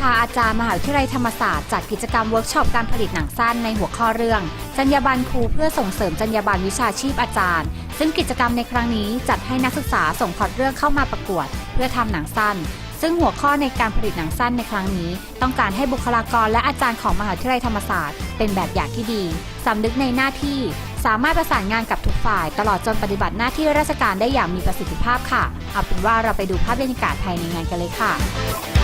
พาอาจารย์มหาวิทยาลัยธรรมศาสตร์จัดกิจกรรมเวิร์กช็อปการผลิตหนังสั้นในหัวข้อเรื่อง จรรยาบรรณครูเพื่อส่งเสริมจรรยาบรรณวิชาชีพอาจารย์ ซึ่งกิจกรรมในครั้งนี้จัดให้นักศึกษาส่งพล็อตเรื่องเข้ามาประกวด เพื่อทำหนังสั้น ซึ่งหัวข้อในการผลิตหนังสั้นในครั้งนี้ ต้องการให้บุคลากรและอาจารย์ของมหาวิทยาลัยธรรมศาสตร์ เป็นแบบอย่างที่ดีสำนึกในหน้าที่ สามารถประสานงานกับทุกฝ่าย ตลอดจนปฏิบัติหน้าที่ราชการได้อย่างมีประสิทธิภาพค่ะเอาเป็นว่าเราไปดูภาพบรรยากาศภายในงานกันเลยค่ะ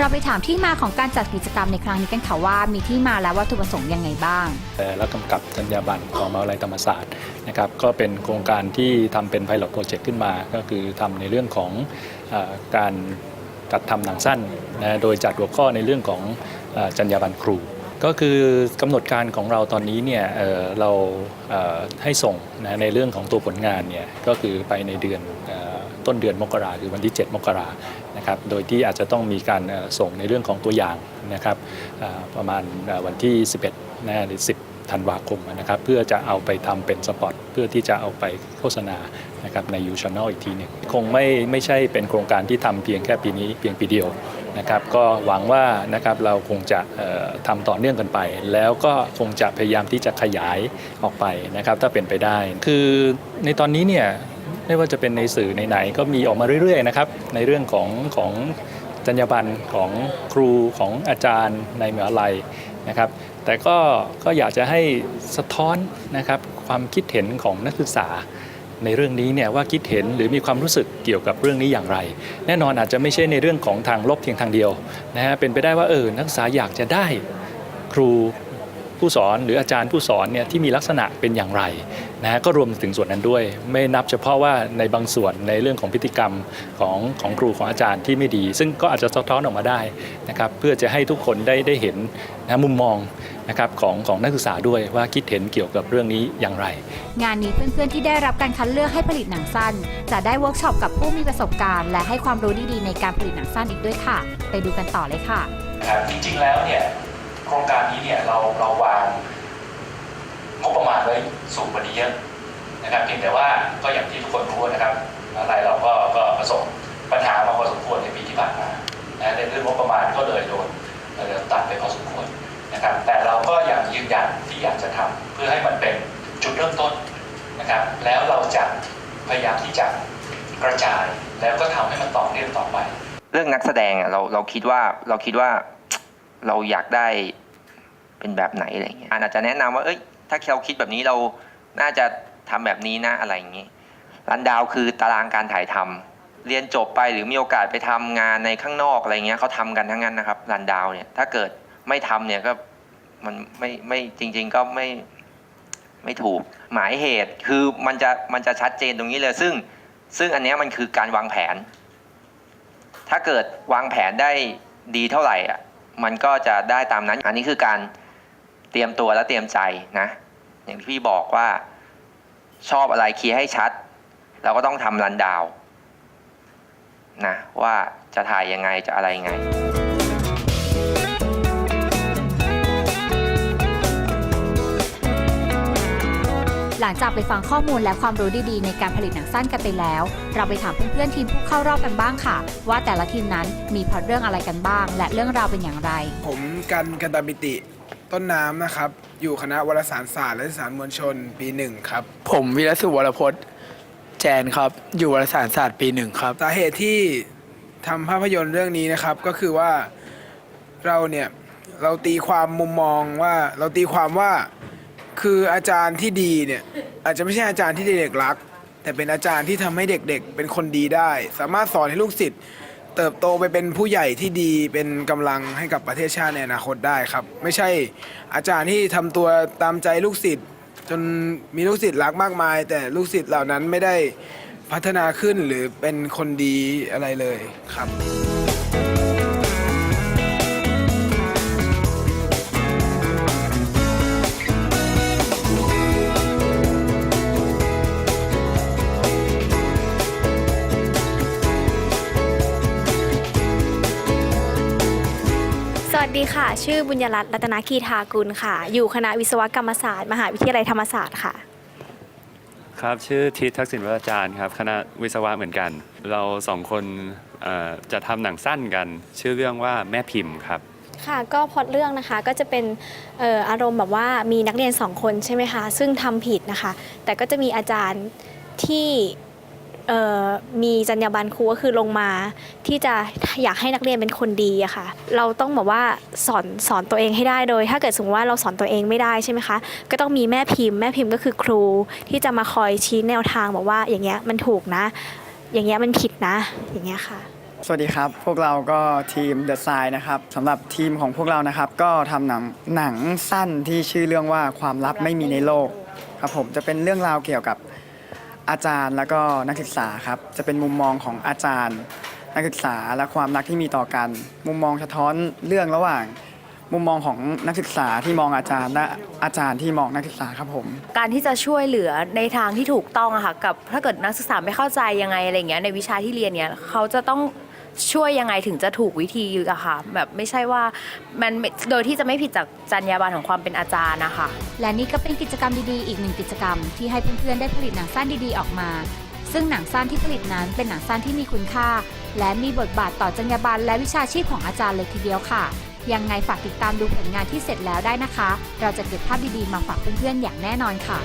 เราไปถามที่มาของการจัดกิจกรรมในครั้งนี้กันค่ะว่า มีที่มาและวัตถุประสงค์ยังไงบ้าง และกำกับจรรยาบรรณของมหาวิทยาลัยธรรมศาสตร์นะครับก็เป็นโครงการที่ทำเป็น Pilot Project ขึ้นมา ก็คือทำในเรื่องของอการจัดทำหนังสั้นนะโดยจัดหัวข้อในเรื่องของอจรรยาบรรณครูก็คือกำหนดการของเราตอนนี้เนี่ยเเราเให้ส่งนะในเรื่องของตัวผลงานเนี่ยก็คือไปในเดือน ต้นเดือนมกราคือวันที่ 7 มกรานะครับโดยที่อาจจะต้องมีการส่งในเรื่องของตัวอย่างนะครับประมาณวันที่ 11นะหรือ 10ธันวาคมนะครับเพื่อจะเอาไปทำเป็นสปอตเพื่อที่จะเอาไปโฆษณานะครับในยูช n น l อีกทีหนึ่งคงไม่ไม่ใช่เป็นโครงการที่ทำเพียงแค่ปีนี้เพียงปีเดียวนะครับก็หวังว่านะครับเราคงจะเอ่อทำต่อเนื่องกันไป แล้วก็คงจะพยายามที่จะขยายออกไปนะครับถ้าเป็นไปได้ คือในตอนนี้เนี่ย ไม่ว่าจะเป็นในสื่อไหนๆก็มีออกมาเรื่อยๆนะครับในเรื่องของของจรรยาบรรณของครูของอาจารย์ในมหาลัยนะครับ แต่ก็ก็อยากจะให้สะท้อนนะครับความคิดเห็นของนักศึกษาในเรื่องนี้เนี่ยว่าคิดเห็นหรือมีความรู้สึกเกี่ยวกับเรื่องนี้อย่างไร แน่นอนอาจจะไม่ใช่ในเรื่องของทางลบเพียงทางเดียวนะฮะเป็นไปได้ว่าเออนักศึกษาอยากจะได้ครู ผู้สอนหรืออาจารย์ผู้สอนเนี่ยที่มีลักษณะเป็นอย่างไรนะฮะก็รวมถึงส่วนนั้นด้วย ไม่นับเฉพาะว่าในบางส่วนในเรื่องของพฤติกรรมของของครูของอาจารย์ที่ไม่ดี ซึ่งก็อาจจะสะท้อนออกมาได้นะครับเพื่อจะให้ทุกคนได้ได้เห็นนะมุมมองนะครับของของนักศึกษาด้วยว่าคิดเห็นเกี่ยวกับเรื่องนี้อย่างไร งานนี้เพื่อนๆที่ได้รับการคัดเลือกให้ผลิตหนังสั้น จะได้เวิร์กช็อปกับผู้มีประสบการณ์ และให้ความรู้ดีๆในการผลิตหนังสั้นอีกด้วยค่ะ ไปดูกันต่อเลยค่ะนะครับจริงๆแล้วเนี่ย โครงการนี้เนี่ยเราเราวางงบประมาณไว้สูงกว่านี้เยอะนะครับเพียงแต่ว่าก็อย่างที่ทุกคนรู้นะครับ อะไรเราก็ก็ประสบปัญหามาพอสมควรในปีที่ผ่านมานะในเรื่องงบประมาณก็เลยโดนเตัดไปพอสมควรนะครับ แต่เราก็ยังยืนยันที่อยากจะทำเพื่อให้มันเป็นจุดเริ่มต้นนะครับ แล้วเราจะพยายามที่จะกระจายแล้วก็ทำให้มันต่อเนื่องต่อไป เรื่องนักแสดงอะเราเราคิดว่าเราคิดว่า เราอยากได้เป็นแบบไหนอะไรเงี้ยอาจจะแนะนำว่าเอ้ยถ้าเราคิดแบบนี้เราน่าจะทำแบบนี้นะอะไรอย่างงี้รันดาวคือตารางการถ่ายทำเรียนจบไปหรือมีโอกาสไปทำงานในข้างนอกอะไรเงี้ยเขาทำกันทั้งนั้นนะครับรันดาวเนี่ยถ้าเกิดไม่ทำเนี่ยก็มันไม่ไม่จริง ๆก็ไม่ไม่ถูกหมายเหตุคือมันจะมันจะชัดเจนตรงนี้เลย ซึ่งซึ่งอันนี้มันคือการวางแผน ถ้าเกิดวางแผนได้ดีเท่าไหร่อะ มันก็จะได้ตามนั้น อันนี้คือการเตรียมตัวและเตรียมใจนะ อย่างที่พี่บอกว่าชอบอะไรเคลียร์ให้ชัด เราก็ต้องทำรันดาวน์นะว่าจะถ่ายยังไงจะอะไรยังไง หลังจากไปฟังข้อมูลและความรู้ดีๆ ในการผลิตหนังสั้นกันไปแล้ว เราไปถามเพื่อนๆทีมผู้เข้ารอบกันบ้างค่ะ ว่าแต่ละทีมนั้นมีพล็อตเรื่องอะไรกันบ้าง และเรื่องราวเป็นอย่างไร ผมกันกันตามิติ ต้นน้ำนะครับ อยู่คณะวารสารศาสตร์และสื่อสารมวลชนปีหนึ่งครับ ผมวีรสุวรพจน์ แจนครับ อยู่วารสารศาสตร์ปีหนึ่งครับ สาเหตุที่ทำภาพยนตร์เรื่องนี้นะครับ ก็คือว่าเราเนี่ยเราตีความมุมมองว่าเราตีความว่า คืออาจารย์ที่ดีเนี่ย อาจจะไม่ใช่อาจารย์ที่เด็กๆรัก แต่เป็นอาจารย์ที่ทำให้เด็กๆ เป็นคนดีได้ สามารถสอนให้ลูกศิษย์เติบโตไปเป็นผู้ใหญ่ที่ดีเป็นกำลังให้กับประเทศชาติในอนาคตได้ครับ ไม่ใช่อาจารย์ที่ทำตัวตามใจลูกศิษย์จนมีลูกศิษย์รักมากมาย แต่ลูกศิษย์เหล่านั้นไม่ได้พัฒนาขึ้นหรือเป็นคนดีอะไรเลยครับ ดีค่ะ ชื่อบุญยรัตน์รัตนคีทากุลค่ะ อยู่คณะวิศวกรรมศาสตร์ มหาวิทยาลัยธรรมศาสตร์ค่ะ ครับ ชื่อทิศทักษิณวัฒอาจารย์ครับ คณะวิศวะเหมือนกัน เราสองคนเอ่อจะทำหนังสั้นกัน ชื่อเรื่องว่าแม่พิมพ์ครับค่ะก็พล็อตเรื่องนะคะก็จะเป็นเอ่ออารมณ์แบบว่ามีนักเรียนสองคนใช่ไหมคะ ซึ่งทำผิดนะคะ แต่ก็จะมีอาจารย์ที่เอ่อ มีจรรยาบรรณครูก็คือลงมา ที่จะอยากให้นักเรียนเป็นคนดีอะค่ะ เราต้องแบบว่าสอนสอนตัวเองให้ได้โดย ถ้าเกิดสมมติว่าเราสอนตัวเองไม่ได้ใช่ไหมคะ ก็ต้องมีแม่พิมพ์แม่พิมพ์ก็คือครู ที่จะมาคอยชี้แนวทางบอกว่าอย่างเงี้ยมันถูกนะ อย่างเงี้ยมันผิดนะ อย่างเงี้ยค่ะสวัสดีครับ พวกเราก็ทีม The Sign นะครับสำหรับทีมของพวกเรานะครับ ก็ทำหนังหนังสั้นที่ชื่อเรื่องว่าความลับไม่มีในโลกครับผมจะเป็นเรื่องราวเกี่ยวกับ อาจารย์แล้วก็นักศึกษาครับ จะเป็นมุมมองของอาจารย์ นักศึกษาและความรักที่มีต่อกัน มุมมองสะท้อนเรื่องระหว่าง มุมมองของนักศึกษาที่มองอาจารย์ และอาจารย์ที่มองนักศึกษาครับผม การที่จะช่วยเหลือในทางที่ถูกต้องอะค่ะกับถ้าเกิดนักศึกษาไม่เข้าใจยังไงอะไรเงี้ยในวิชาที่เรียนเนี้ยเขาจะต้อง ช่วยยังไงถึงจะถูกวิธีอะค่ะแบบไม่ใช่ว่ามันโดยที่จะไม่ผิดจากจรรยาบรรณของความเป็นอาจารย์นะคะและนี่ก็เป็นกิจกรรมดีๆ อีกหนึ่งกิจกรรม ที่ให้เพื่อนๆได้ผลิตหนังสั้นดีๆออกมา ซึ่งหนังสั้นที่ผลิตนั้นเป็นหนังสั้นที่มีคุณค่า และมีบทบาทต่อจรรยาบรรณและวิชาชีพของอาจารย์เลยทีเดียวค่ะ ยังไงฝากติดตามดูผลงานที่เสร็จแล้วได้นะคะ เราจะเก็บภาพดีๆมาฝากเพื่อนๆอย่างแน่นอนค่ะ